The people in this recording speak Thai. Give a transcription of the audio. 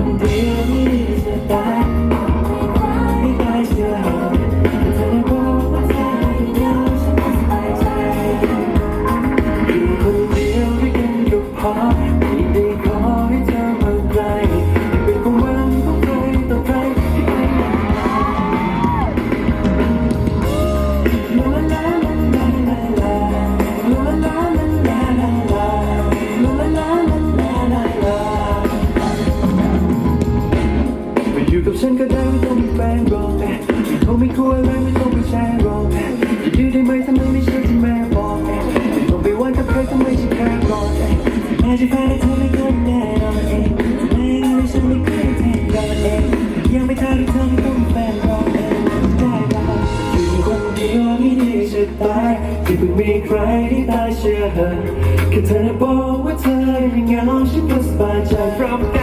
someday. ฉันก็ได้ไม่ต้องมีแฟนรอกไม่ต้องมีคู่อะไรไม่ต้องมีแชร์รอกอยู่ได้ไหมทำไมไม่ใช่ที่แม่บอกไม่ต้องไปวันกับใครทำไมฉันแค่รอกแม่จะแพ้ได้เธอไม่เคแน่นอนเองแม่ไม่ฉันไม่เคยแทน่นอนเองยังไม่ทันที่เธอไม่ต้องมีแฟนรอกได้ได้อยู่คนเดียวไม่ดีจะตายที่เพิ่งมีใครที่ตายเชื่อเธอแค่เธอบอกว่าเธอไม่เหงาฉันก็สบายใจพร้อ